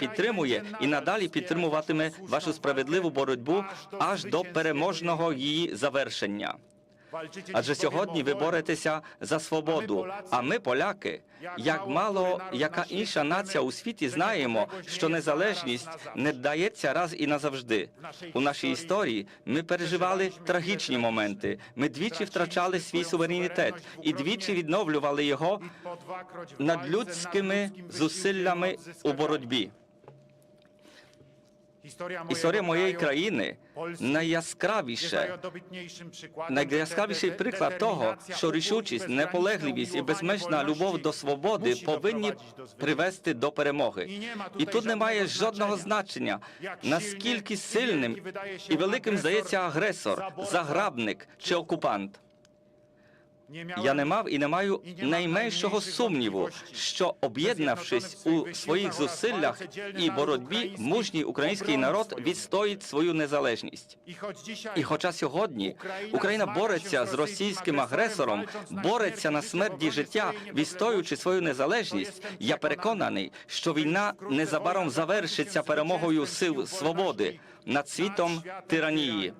підтримує і надалі підтримуватиме вашу справедливу боротьбу аж до переможного її завершення. Адже сьогодні ви боретеся за свободу. А ми, поляки, як мало яка інша нація у світі, знаємо, що незалежність не дається раз і назавжди. У нашій історії ми переживали трагічні моменти. Ми двічі втрачали свій суверенітет і двічі відновлювали його над людськими зусиллями у боротьбі. Історія моєї країни найяскравіше найяскравіший приклад того, що рішучість, неполегливість і безмежна любов до свободи повинні привести до перемоги. І тут немає жодного значення, наскільки сильним і великим здається агресор, заграбник чи окупант. Я не мав і не маю найменшого сумніву, що об'єднавшись у своїх зусиллях і боротьбі, мужній український народ відстоїть свою незалежність. І хоча сьогодні Україна бореться з російським агресором, бореться на смерті життя, відстоюючи свою незалежність, я переконаний, що війна незабаром завершиться перемогою сил свободи над світом тиранії.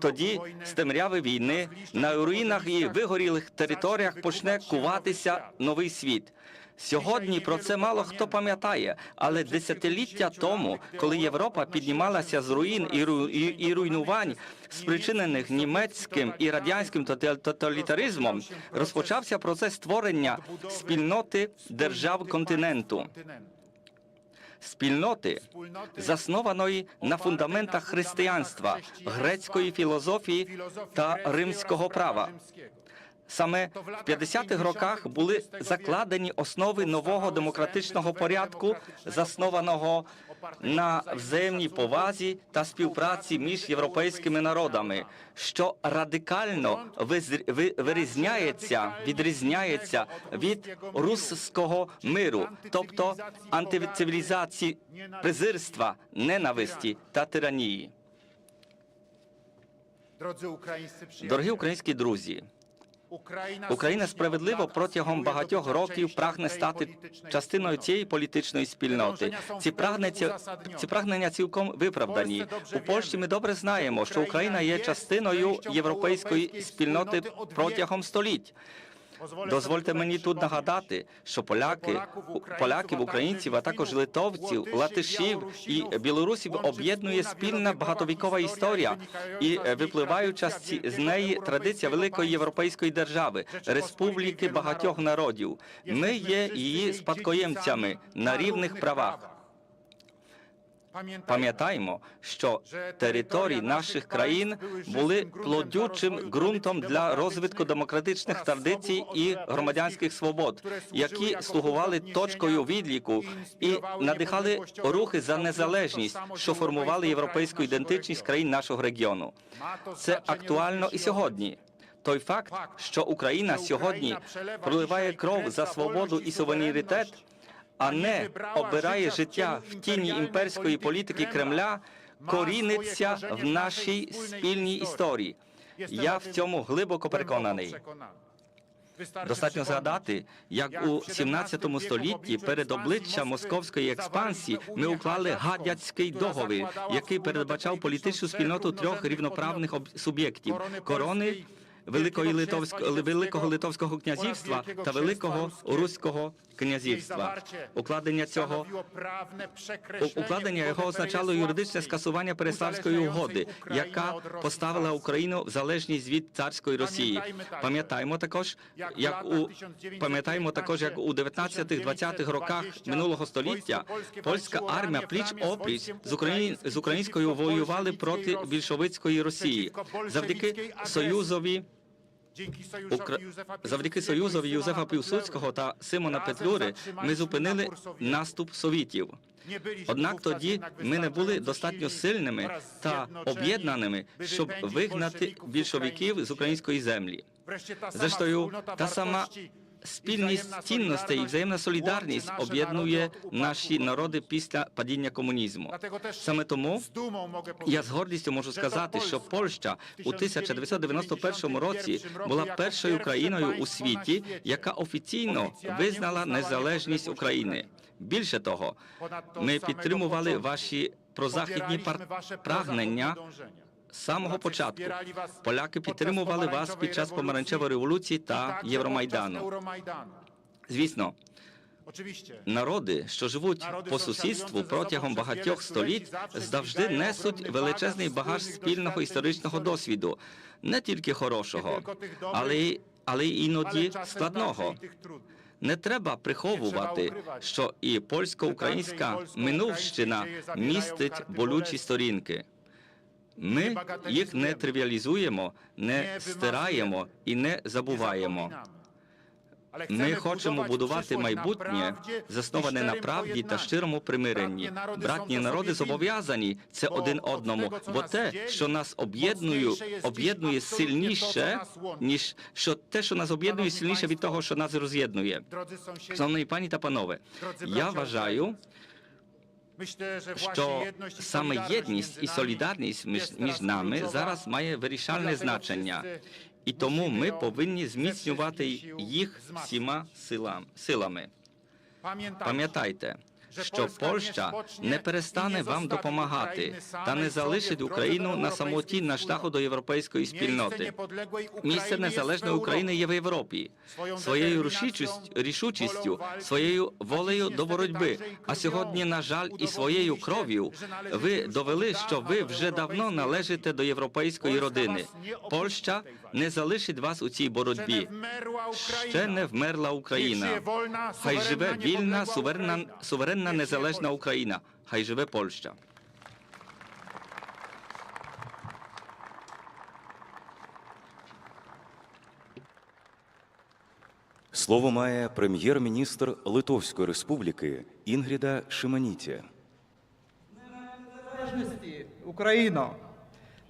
Тоді з темряви війни на руїнах і вигорілих територіях почне куватися новий світ. Сьогодні про це мало хто пам'ятає, але десятиліття тому, коли Європа піднімалася з руїн і, ру, і, і руйнувань, спричинених німецьким і радянським тоталітаризмом, розпочався процес створення спільноти держав континенту. Спільноти, заснованої на фундаментах християнства, грецької філософії та римського права. Саме в 50-х роках були закладені основи нового демократичного порядку, заснованого на взаємній повазі та співпраці між європейськими народами, що радикально вирізняється, відрізняється від руського миру, тобто антицивілізації, презирства, ненависті та тиранії. Дорогі українські друзі, Україна справедливо протягом багатьох років прагне стати частиною цієї політичної спільноти. Ці прагнення, ці прагнення цілком виправдані. У Польщі ми добре знаємо, що Україна є частиною європейської спільноти протягом століть. Дозвольте мені тут нагадати, що поляки, поляків, українців, а також литовців, латишів і білорусів об'єднує спільна багатовікова історія і е, випливаюча з неї традиція великої європейської держави, республіки багатьох народів. Ми є її спадкоємцями на рівних правах. Пам'ятаємо, що території наших країн були плодючим ґрунтом для розвитку демократичних традицій і громадянських свобод, які слугували точкою відліку і надихали рухи за незалежність, що формували європейську ідентичність країн нашого регіону. Це актуально і сьогодні. Той факт, що Україна сьогодні проливає кров за свободу і суверенітет, а не обирає життя в тіні імперської політики Кремля, коріниться в нашій спільній історії. Я в цьому глибоко переконаний. Достатньо згадати, як у 17 столітті перед обличчям московської експансії ми уклали гадяцький договір, який передбачав політичну спільноту трьох рівноправних суб'єктів корони. Великої Литовського Великого Литовського князівства та Великого Руського князівства. Укладення цього укладення його означало юридичне скасування Переславської угоди, яка поставила Україну в залежність від царської Росії. Пам'ятаємо також, як у пам'ятаємо також, як у 19-20-х роках минулого століття польська армія пліч опліч з Україн з українською воювали проти більшовицької Росії завдяки союзові. Укра... Завдяки союзові Юзефа Півсудського та Симона Петлюри ми зупинили наступ совітів. Однак тоді ми не були достатньо сильними та об'єднаними, щоб вигнати більшовиків з української землі. Зрештою, та сама спільність цінностей і взаємна солідарність об'єднує наші народи після падіння комунізму. Саме тому я з гордістю можу сказати, що Польща у 1991 році була першою країною у світі, яка офіційно визнала незалежність України. Більше того, ми підтримували ваші прозахідні прагнення з самого початку. Поляки підтримували вас під час помаранчевої революції та Євромайдану. Звісно, народи, що живуть по сусідству протягом багатьох століть, завжди несуть величезний багаж спільного історичного досвіду, не тільки хорошого, але й але й іноді складного. Не треба приховувати, що і польсько-українська минувщина містить болючі сторінки. Ми їх не тривіалізуємо, не стираємо і не забуваємо. Ми хочемо будувати майбутнє, засноване на правді та щирому примиренні. Братні народи зобов'язані це один одному, бо те, що нас об'єднує, об'єднує сильніше, ніж що те, що нас об'єднує, сильніше від того, що нас роз'єднує. Шановні пані та панове, я вважаю, що саме єдність і солідарність між, між нами зараз має вирішальне значення, і тому ми повинні зміцнювати їх всіма силами. Пам'ятайте, що Польща не перестане вам допомагати та не залишить Україну на самоті на шляху до європейської спільноти. Місце незалежної України є в Європі. Своєю рішучістю, своєю волею до боротьби. А сьогодні, на жаль, і своєю кров'ю ви довели, що ви вже давно належите до європейської родини. Польща не залишить вас у цій боротьбі. Ще не вмерла Україна. Хай живе вільна, суверенна, суверенна незалежна Україна. Хай живе Польща. Слово має прем'єр-міністр Литовської Республіки Інгріда Шиманіті. Незалежності Україно,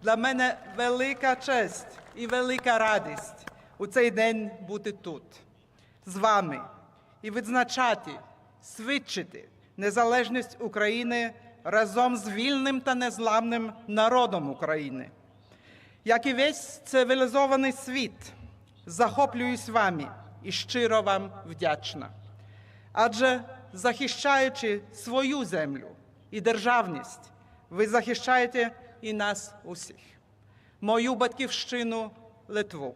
для мене велика честь і велика радість у цей день бути тут з вами і відзначати, свідчити незалежність України разом з вільним та незламним народом України. Як і весь цивілізований світ, захоплююсь вами і щиро вам вдячна. Адже захищаючи свою землю і державність, ви захищаєте і нас усіх, мою батьківщину Литву,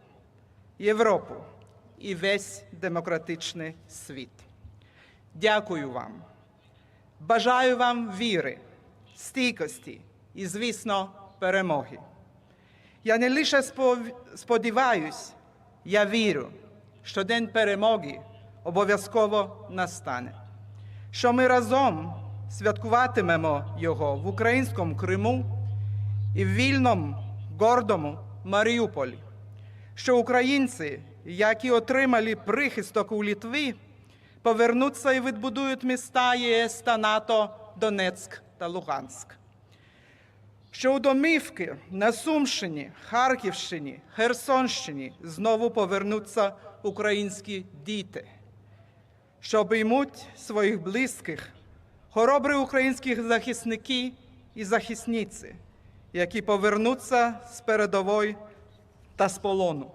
Європу і весь демократичний світ. Дякую вам. Бажаю вам віри, стійкості і, звісно, перемоги. Я не лише сподіваюсь, я вірю, що день перемоги обов'язково настане, що ми разом святкуватимемо його в українському Криму і в вільному, гордому Маріуполі, що українці, які отримали прихисток у Літві, повернуться і відбудують міста ЄС та НАТО Донецьк та Луганськ що у домівки на Сумщині, Харківщині, Херсонщині знову повернуться українські діти, що обіймуть своїх близьких, хоробрі українські захисники і захисниці, які повернуться з передової та з полону.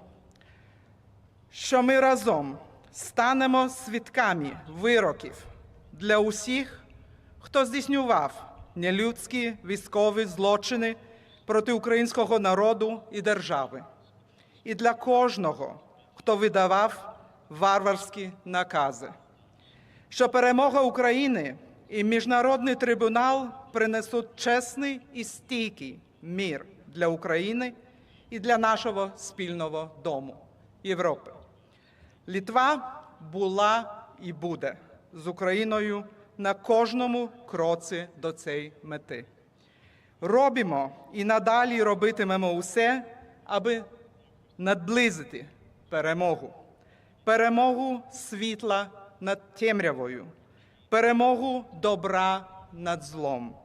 Що ми разом станемо свідками вироків для усіх, хто здійснював нелюдські військові злочини проти українського народу і держави, і для кожного, хто видавав варварські накази, що перемога України і міжнародний трибунал принесуть чесний і стійкий мір для України і для нашого спільного дому Європи. Літва була і буде з Україною на кожному кроці до цієї мети. Робимо і надалі робитимемо усе, аби наблизити перемогу, перемогу світла над темрявою, перемогу добра над злом,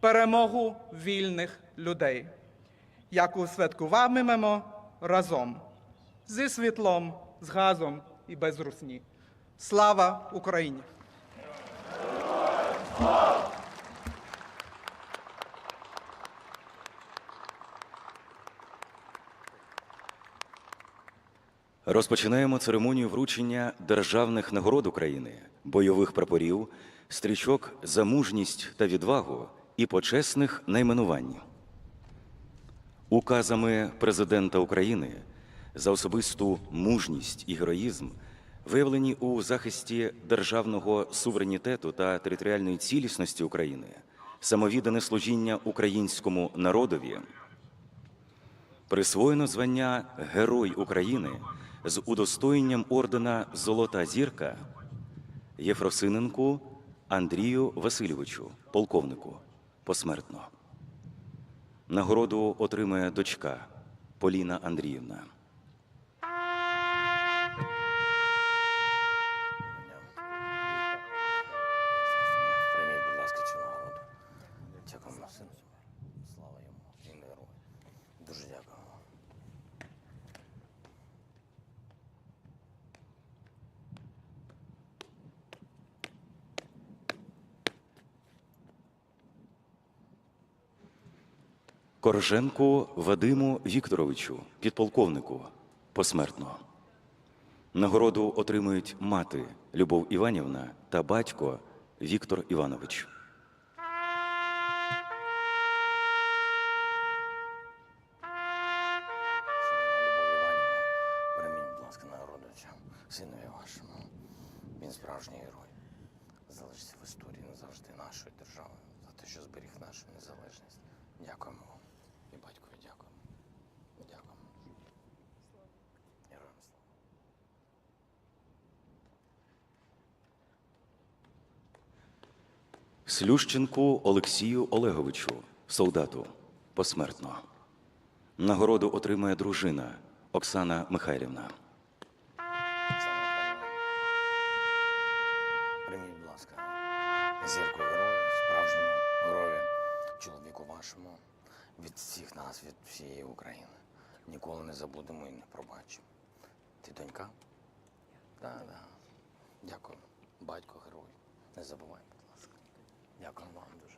перемогу вільних людей, яку святкуватимемо разом зі світлом, з газом і без русні. Слава Україні! Розпочинаємо церемонію вручення державних нагород України, бойових прапорів стрічок за мужність та відвагу і почесних найменувань. Указами президента України за особисту мужність і героїзм, виявлені у захисті державного суверенітету та територіальної цілісності України, самовіддане служіння українському народові, присвоєно звання Герой України з удостоєнням ордена Золота зірка Єфросиненку Андрію Васильовичу, полковнику, посмертно. Нагороду отримає дочка Поліна Андріївна. Корженку Вадиму Вікторовичу, підполковнику, посмертно. Нагороду отримують мати Любов Іванівна та батько Віктор Іванович. Слющенку Олексію Олеговичу, солдату, посмертно. Нагороду отримає дружина Оксана Михайлівна. Прийміть, будь ласка, зірку героя, справжньому герою, чоловіку вашому, від всіх нас, від всієї України. Ніколи не забудемо і не пробачимо. Ти донька? Так, так. Дякую. Батько герой. Не забувай. Дякую вам дуже.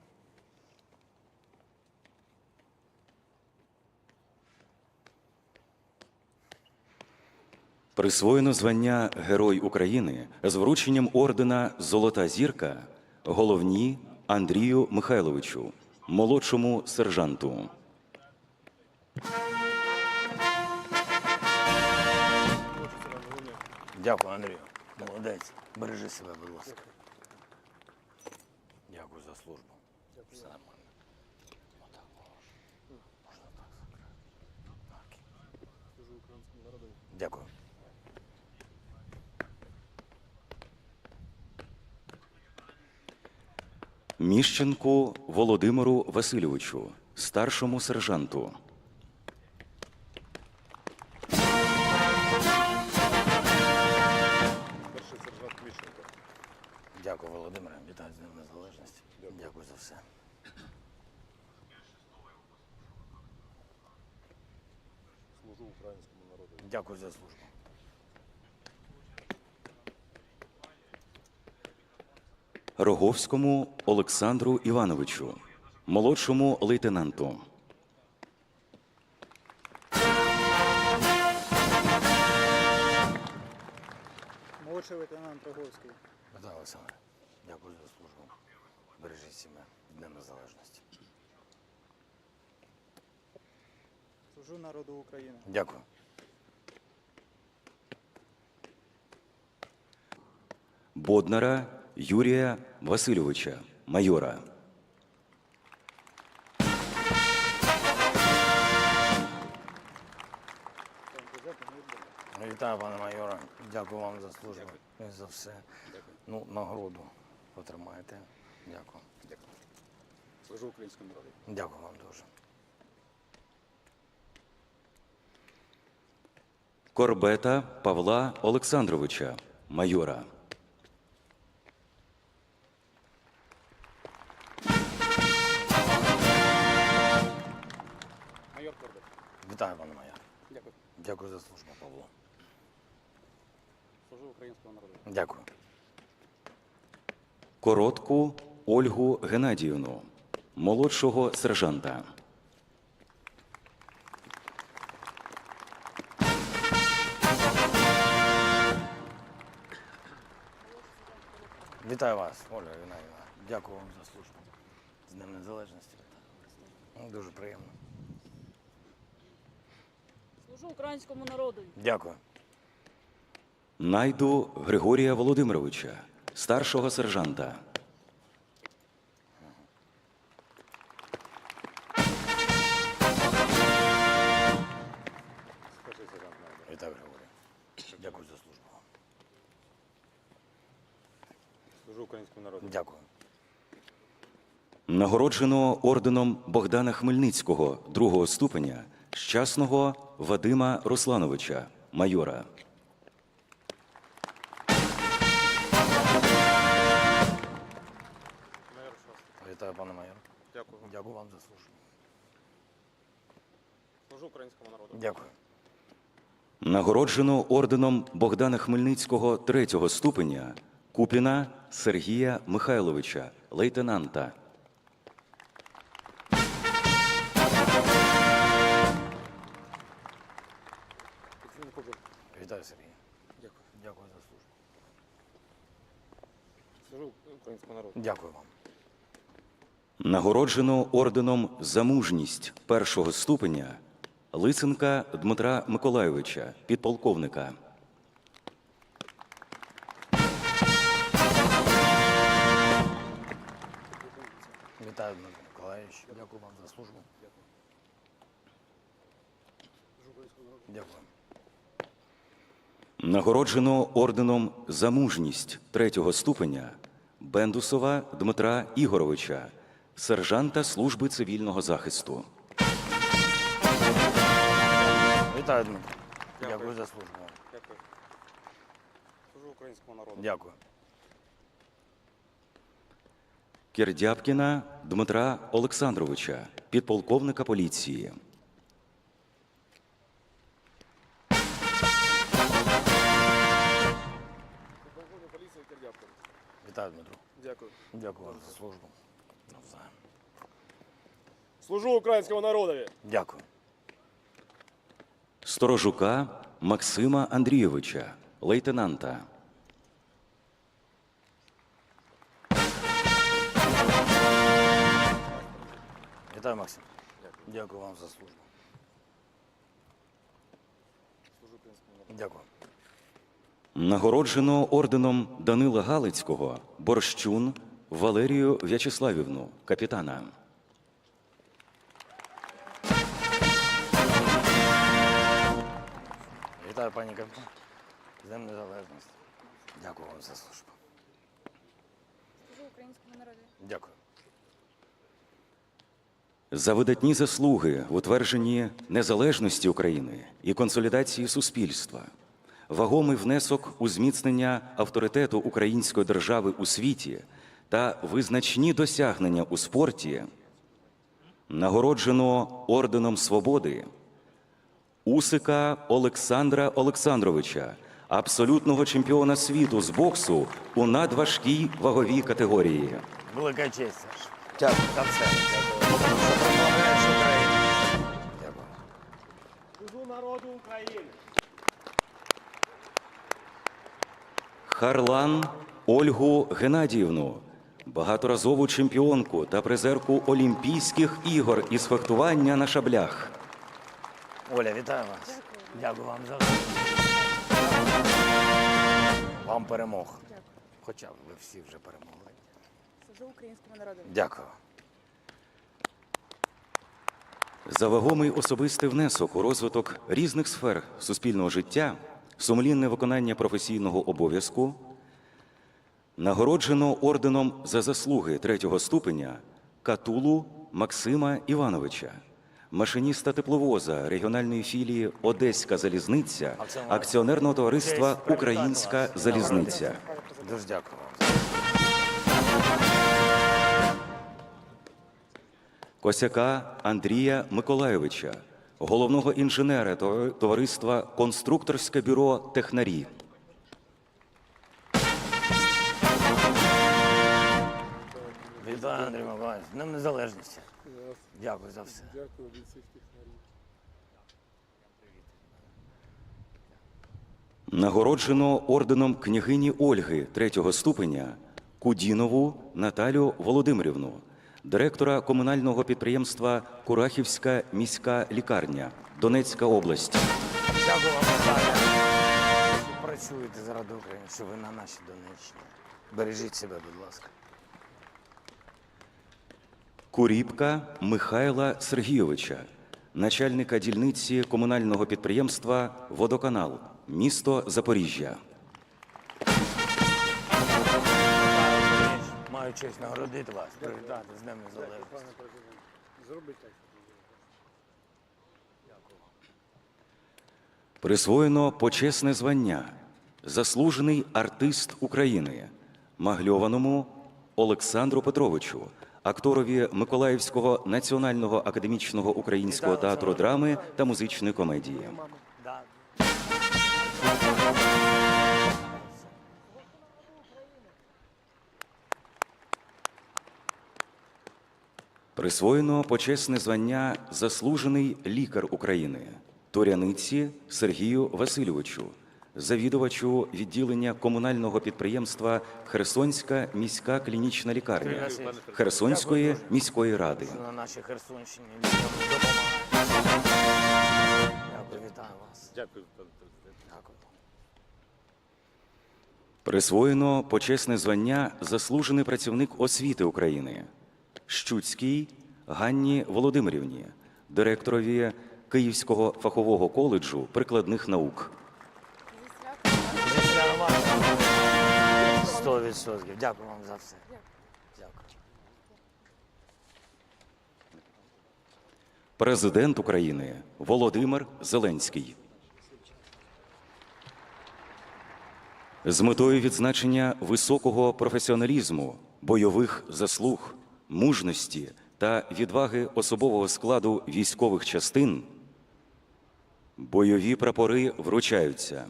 Присвоєно звання Герой України з врученням ордена Золота зірка головні Андрію Михайловичу, молодшому сержанту. Дякую, Андрію. Молодець. Бережи себе, будь ласка. Дякую за службу. Все нормально. Отак можна. Можна так закрити. Так. Дякую. Міщенку Володимиру Васильовичу, старшому сержанту. Роговському Олександру Івановичу, молодшому лейтенанту. Молодший лейтенант Роговський. Вітаю, Олександр. Дякую за службу. Бережіть себе. Днем Незалежності. Служу народу України. Дякую. Боднара Юрія Васильовича, майора. Вітаю, пане майоре. Дякую вам за службу і за все. Ну, нагороду отримаєте. Дякую. Служу українському народу. Дякую вам дуже. Корбета Павла Олександровича, майора. Коротку Ольгу Геннадіївну, молодшого сержанта. Вітаю вас, Оля Геннадівна. Дякую вам за службу. З Днем Незалежності. Ну, Дуже приємно. Служу українському народу. Дякую. Найду Григорія Володимировича, старшого сержанта. Вітаю, Григорій. Дякую за службу. Служу українському народу. Дякую. Нагороджено орденом Богдана Хмельницького другого ступеня щасного Вадима Руслановича, майора. Вітаю, пане майор. Дякую. Дякую вам за службу. Служу українському народу. Дякую. Нагороджено орденом Богдана Хмельницького третього ступеня Купіна Сергія Михайловича, лейтенанта. Вітаю, Сергій. Дякую. Дякую за службу. Служу українському народу. Дякую вам. Нагороджено орденом за мужність першого ступеня Лисенка Дмитра Миколайовича, підполковника. Вітаю, Дмитро Миколаївич. Дякую вам за службу. Дякую. Нагороджено орденом за мужність третього ступеня Бендусова Дмитра Ігоровича, сержанта служби цивільного захисту. Вітаю, Дмитро. Дякую за службу. Дякую. Служу українському народу. Дякую. Кірдяпкіна Дмитра Олександровича, підполковника поліції. Вітаю, Дмитро. Дякую. Дякую вам за службу. Служу українському народові. Дякую. Сторожука Максима Андрійовича, лейтенанта. Вітаю, Максим. Дякую вам за службу. Служу українському народу. Дякую. Нагороджено орденом Данила Галицького Борщун Валерію В'ячеславівну, капітана. Вітаю, пані капітан. З Днем Незалежності. Дякую вам за службу. Служу українському народу. Дякую. За видатні заслуги в утвердженні незалежності України і консолідації суспільства, вагомий внесок у зміцнення авторитету української держави у світі та визначні досягнення у спорті, нагороджено орденом свободи Усика Олександра Олександровича, абсолютного чемпіона світу з боксу у надважкій ваговій категорії. Велика честь, Саш. Дякую. Дякую. Народу України. Харлан Ольгу Геннадіївну, багаторазову чемпіонку та призерку Олімпійських ігор із фехтування на шаблях. Оля, вітаю вас. Дякую вам за все. Вам перемог. Хоча ви всі вже перемогли. Служу українському народу. Дякую. За вагомий особистий внесок у розвиток різних сфер суспільного життя, сумлінне виконання професійного обов'язку, нагороджено орденом за заслуги третього ступеня Катулу Максима Івановича, машиніста тепловоза регіональної філії Одеська залізниця акціонерного товариства Українська залізниця. Дуже дякую. Косяка Андрія Миколайовича, головного інженера товариства Конструкторське бюро Технарі. Вітаю, Андрій Миколаївич. З Днем Незалежності. Дякую за все. Дякую від всіх технарів. Нагороджено орденом княгині Ольги третього ступеня Кудінову Наталю Володимирівну, директора комунального підприємства Курахівська міська лікарня, Донецька область. Дякую вам, Наталя. що Працюєте заради України, що ви на нашій Донеччині. Бережіть себе, будь ласка. Куріпка Михайла Сергійовича, начальника дільниці комунального підприємства Водоканал, місто Запоріжжя. Маю честь нагородити вас, привітати з Днем Незалежності. Присвоєно почесне звання заслужений артист України Магльованому Олександру Петровичу, акторові Миколаївського національного академічного українського театру драми та музичної комедії. Присвоєно почесне звання заслужений лікар України Торяниці Сергію Васильовичу, завідувачу відділення комунального підприємства Херсонська міська клінічна лікарня Херсонської міської ради. на нашій Херсонщині. Вітаю вас. Дякую, пане. Дякую. Присвоєно почесне звання заслужений працівник освіти України Щуцькій Ганні Володимирівні, директорові Київського фахового коледжу прикладних наук. Сто відсотків. Дякую вам за все. Президент України Володимир Зеленський. З метою відзначення високого професіоналізму, бойових заслуг, мужності та відваги особового складу військових частин бойові прапори вручаються.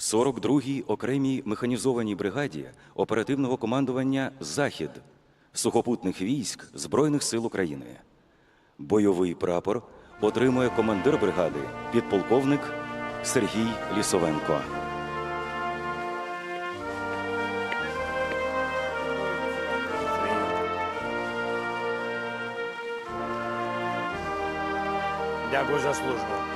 42-й окремій механізованій бригаді оперативного командування Захід сухопутних військ Збройних сил України. Бойовий прапор отримує командир бригади підполковник Сергій Лісовенко. Дякую за службу.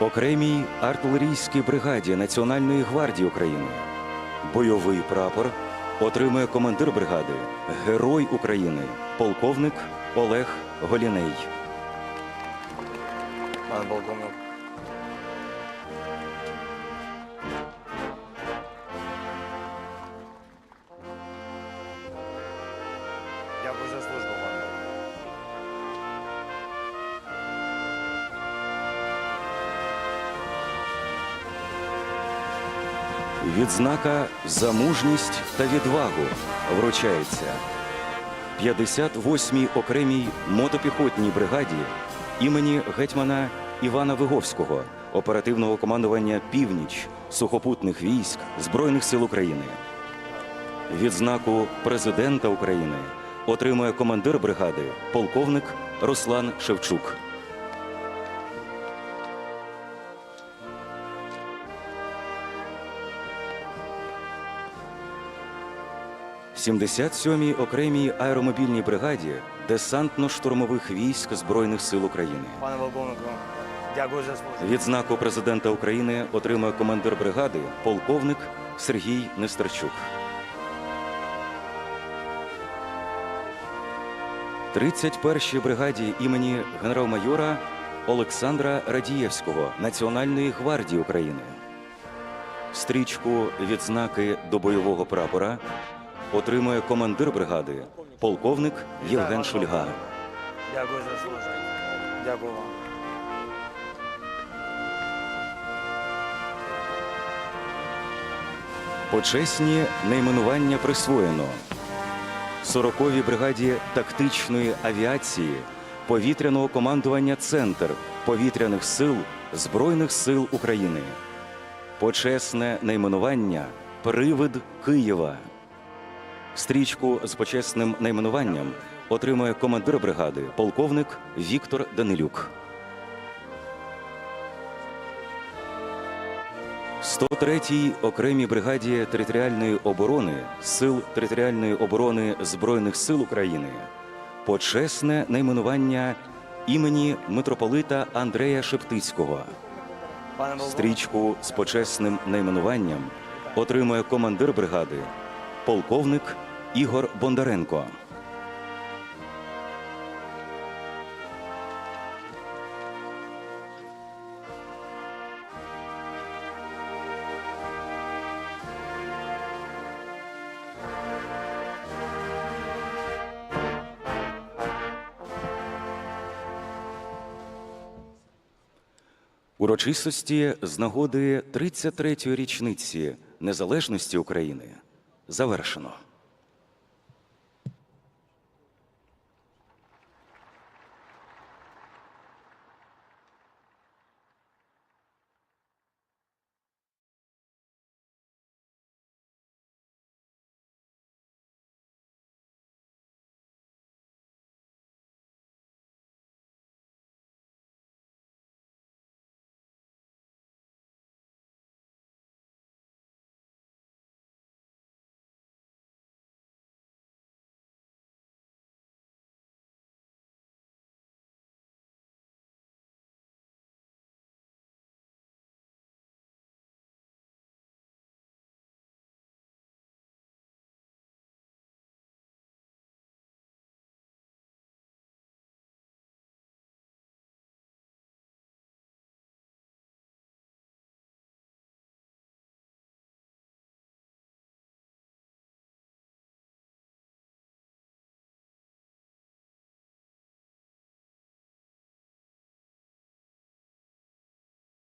Окремій артилерійській бригаді Національної гвардії України. Бойовий прапор отримує командир бригади Герой України, полковник Олег Голіней. Пане полковник. Відзнака за мужність та відвагу вручається 58-й окремій мотопіхотній бригаді імені гетьмана Івана Виговського, оперативного командування Північ сухопутних військ Збройних сил України. Відзнаку президента України отримує командир бригади полковник Руслан Шевчук. – 77-й окремій аеромобільній бригаді десантно-штурмових військ Збройних сил України. Пане полковнику, дякую за службу. Відзнаку президента України отримує командир бригади полковник Сергій Нестерчук. 31-й бригаді імені генерал-майора Олександра Радієвського Національної гвардії України. Стрічку відзнаки до бойового прапора отримує командир бригади полковник Євген Шульга. Дякую за службу. Дякую вам. Почесні найменування присвоєно 40-й бригаді тактичної авіації повітряного командування Центр повітряних сил Збройних сил України. Почесне найменування Привид Києва. Стрічку з почесним найменуванням отримує командир бригади, полковник Віктор Данилюк. 103-й окремій бригаді територіальної оборони Сил територіальної оборони Збройних сил України почесне найменування імені митрополита Андрея Шептицького. Стрічку з почесним найменуванням отримує командир бригади, полковник Ігор Бондаренко. Урочистості з нагоди 33-ї річниці незалежності України завершено.